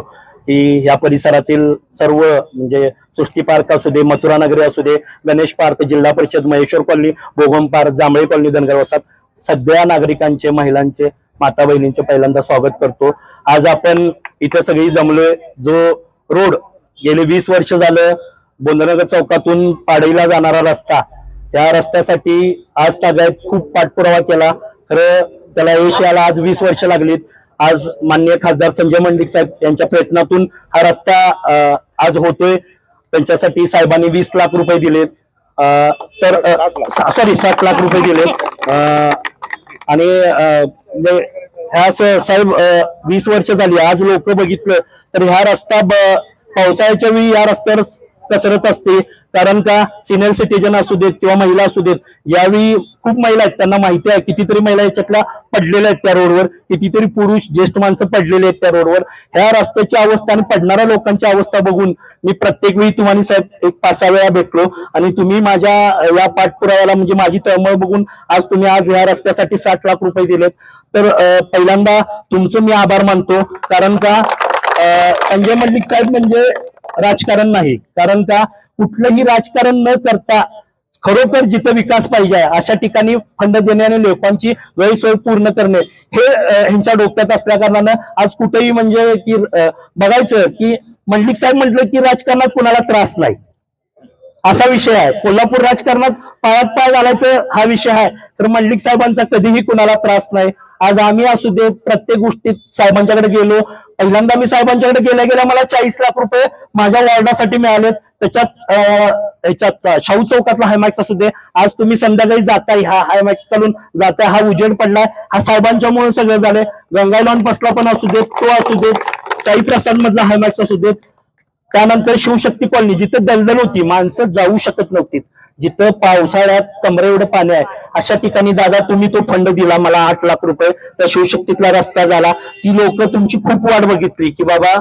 की या परिसरातील सर्व म्हणजे सृष्टी पार्क असू दे मथुरा नगरी असू दे गणेश पार्क जिल्हा परिषद Maheshwar colony Bogam park Jambhale colony Dhangar वसात सगळ्या नागरिकांचे महिलांचे माता बहिणींचे पहिल्यांदा स्वागत करतो. आज आपण इथे सगळी जमलोय. जो रोड गेले वीस वर्ष झालं बोंदनगर चौकातून पाडईला जाणारा रस्ता त्या रस्त्यासाठी आज तागायत खूप पाठपुरावा केला. खरं त्याला यश यायला आज वीस वर्ष लागलीत. आज माननीय खासदार संजय मंडिक साहेब यांच्या प्रयत्नातून हा रस्ता आज होतोय. त्यांच्यासाठी साहेबांनी वीस लाख रुपये दिलेत अं, तर सॉरी सात लाख रुपये दिलेत अं, आणि ह्या साहेब वीस वर्ष झाली. आज लोक बघितलं तर ह्या रस्ता ब- पावसाळ्याच्या वेळी या रस्त्यावर कसरत असते. कारण का सिनियर सिटीजन असू देत किंवा महिला असू देत यावेळी खूप महिला आहेत. त्यांना माहिती आहे कितीतरी महिला याच्यातल्या पडलेल्या आहेत त्या रोडवर. कितीतरी पुरुष ज्येष्ठ माणसं पडलेले आहेत त्या रोडवर. ह्या रस्त्याची अवस्था आणि पडणाऱ्या लोकांची अवस्था बघून मी प्रत्येक वेळी तुम्हाला साहेब एक पाच सहा वेळा भेटलो. आणि तुम्ही माझ्या या पाठपुराव्याला म्हणजे माझी तळमळ बघून आज तुम्ही आज या रस्त्यासाठी साठ लाख रुपये दिलेत. तर पहिल्यांदा तुमचं मी आभार मानतो. कारण का संजय मल्लिक साहेब म्हणजे राजकारण नाही. कारण का? कुठलंही राजकारण न करता खरोखर जिथं विकास पाहिजे आहे, अशा ठिकाणी फंड देणे आणि लोकांची गैरसोय पूर्ण करणे हे ह्यांच्या डोक्यात असल्या कारणानं आज कुठेही म्हणजे की बघायचं की मंडलिक साहेब म्हटलं की राजकारणात कुणाला त्रास नाही. असा विषय आहे. कोल्हापूर राजकारणात पायात पाय घालायचं हा विषय आहे. तर मल्लिक साहेबांचा कधीही कुणाला त्रास नाही. आज आम्ही असू दे प्रत्येक गोष्टीत साहेबांच्याकडे गेलो. पहिल्यांदा मी साहेबांच्याकडे गेल्या गेल्या मला चाळीस लाख रुपये माझ्या वॉर्डासाठी मिळालेत. त्याच्यात याच्यात शाहू चौकातला हायमॅक्स असू दे. आज तुम्ही संध्याकाळी जाताय हा हायमॅक्सकडून जाताय हा उजेड पडलाय. हा साहेबांच्यामुळे सगळं झालंय. गंगाई लॉन बसला पण असू देत तो असू देत साई प्रसाद मधला हायमॅक्स असू देत. त्यानंतर शिवशक्ती कॉलनी जिथे दलदल होती माणसं जाऊ शकत नव्हती जिथं पावसाळ्यात कमरे एवढं पाणी आहे अशा ठिकाणी दादा तुम्ही तो फंड दिला मला आठ लाख रुपये. त्या शिवशक्तीतला रस्ता झाला. ती लोक तुमची खूप वाट बघितली की बाबा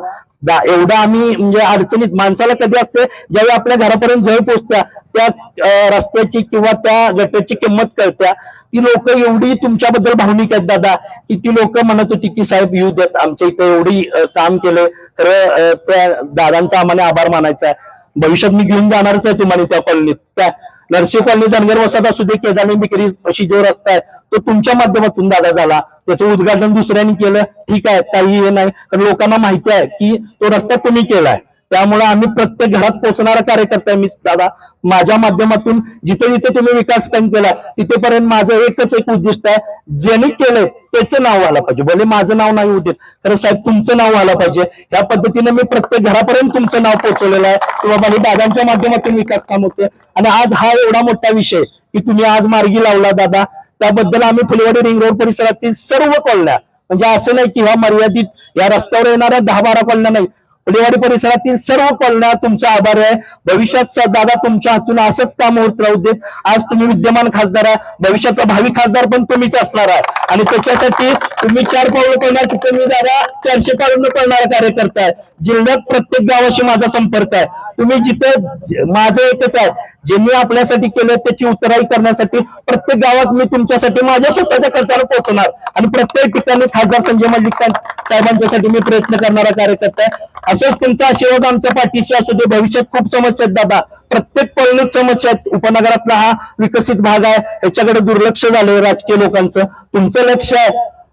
एवढं आम्ही म्हणजे अडचणीत माणसाला कधी असते ज्यावेळी आपल्या घरापर्यंत जवळ पोचत्या त्या रस्त्याची किंवा त्या गटाची किंमत कळत्या ती लोक एवढी तुमच्याबद्दल भावनिक आहेत दादा की ती लोक म्हणत होती की साहेब येऊ देत आमच्या इथं एवढी काम केलं खरं त्या दादांचा आम्हाला आभार मानायचा आहे. भविष्यात मी घेऊन जाणारच आहे तुम्हाला त्या कॉलनीत. त्या नरसी कॉलनी धनगर वसाहत असू दे केदारनी बिक्री अशी जो रस्ता आहे तो तुमच्या माध्यमातून दादा झाला. त्याचं उद्घाटन दुसऱ्यांनी केलं. ठीक आहे काही हे नाही. कारण लोकांना माहिती आहे की तो रस्ता तुम्ही केलाय. त्यामुळे आम्ही प्रत्येक घरात पोहोचणारा कार्यकर्ता आहे मी दादा. माझ्या माध्यमातून जिथे जिथे तुम्ही विकास काम केला तिथेपर्यंत माझं एकच एक उद्दिष्ट आहे. ज्यांनी केलंय त्याचं नाव व्हायला पाहिजे. भले माझं नाव नाही होते कारण साहेब तुमचं नाव व्हायला पाहिजे. या पद्धतीने मी प्रत्येक घरापर्यंत तुमचं नाव पोहोचवलेलं आहे. की बाबा हे दादांच्या माध्यमातून विकास काम होते आणि आज हा एवढा मोठा विषय की तुम्ही आज मार्गी लावला दादा. त्याबद्दल आम्ही फुलवाडी रिंग रोड परिसरातील सर्व कॉलन्या म्हणजे असं नाही की ह्या मर्यादित या रस्त्यावर येणाऱ्या दहा बारा कॉलन्या नाही. फुलेवाडी परिसरातील सर्व कॉलन्या तुमचा आभार आहे. भविष्यात दादा तुमच्या हातून असंच काम होत राहू देत. आज तुम्ही विद्यमान खासदार आहे. भविष्यातला भावी खासदार पण तुम्हीच असणार आहे. आणि त्याच्यासाठी तुम्ही चार पावलं पडणार की तुम्ही दादा चारशे पावलं पडणारा कार्यकर्ता आहे. जिल्ह्यात प्रत्येक गावाशी माझा संपर्क आहे. तुम्ही जिथं माझं एकच आहे. जे मी आपल्यासाठी केलं त्याची उत्तराई करण्यासाठी प्रत्येक गावात मी तुमच्यासाठी माझ्या स्वतःच्या खर्चाने पोहोचणार. आणि प्रत्येक ठिकाणी खासदार संजय मल्लिक साहेबांच्यासाठी मी प्रयत्न करणारा कार्यकर्ता आहे. असंच तुमचा आशीर्वाद आमच्या पाठीशी असू दे. भविष्यात खूप समस्या आहेत दादा. प्रत्येक पळणीत समस्या आहेत. उपनगरातला हा विकसित भाग आहे. याच्याकडे दुर्लक्ष झालंय राजकीय लोकांचं. तुमचं लक्ष आहे.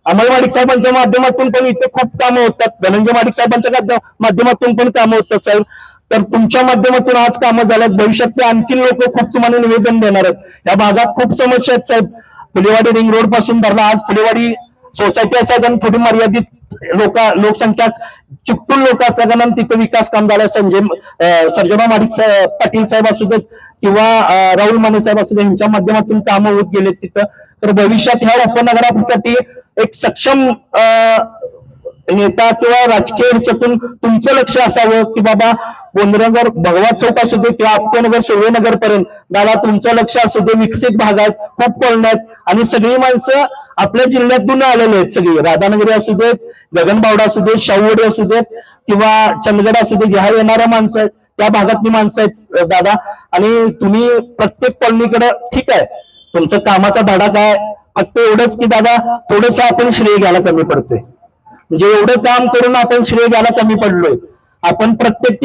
अमल माडिक साहेबांच्या माध्यमातून पण इथे खूप कामं होतात. धनंजय माडिक साहेबांच्या माध्यमातून पण कामं होतात साहेब. तर तुमच्या माध्यमातून आज कामं झाल्यात. भविष्यातले आणखी लोक खूप तुम्हाला निवेदन देणार आहेत. या भागात खूप समस्या आहेत साहेब. फुलेवाडी रिंग रोडपासून धरला आज फुलेवाडी सोसायटी असल्या कारण थोडी मर्यादित लोक लोकसंख्या चिपकून लोक असल्या कारण तिथे विकास काम झालं संजय सर्जना माडिक पाटील साहेब असू देत किंवा राहुल माने साहेब असू देत यांच्या माध्यमातून कामं होत गेलेत तिथं. तर भविष्यात ह्या उपनगरासाठी एक सक्षम नेता किंवा राजकीय ह्याच्यातून तुमचं लक्ष असावं की बाबा गोंधळनगर भगवान चौक असू दे किंवा अप्पनगर सुर्वेनगर पर्यंत दादा तुमचं लक्ष असू दे विकसित भाग आहेत खूप कॉलन्या आहेत. आणि सगळी माणसं आपल्या जिल्ह्यातून आलेले आहेत सगळी. राधानगरी असू देत गगनबावडा असू देत शाहूवडी असू देत किंवा चंदगड असू देत ह्या येणाऱ्या माणसं आहेत. त्या भागातली माणसं आहेत दादा. आणि तुम्ही प्रत्येक कॉलनीकडे ठीक आहे. तुमचं कामाचा धडा काय? फक्त एवढंच की दादा थोडस आपण श्रेय घ्यायला कमी पडतोय. म्हणजे एवढं काम करून आपण श्रेय घ्यायला कमी पडलोय. आपण प्रत्येक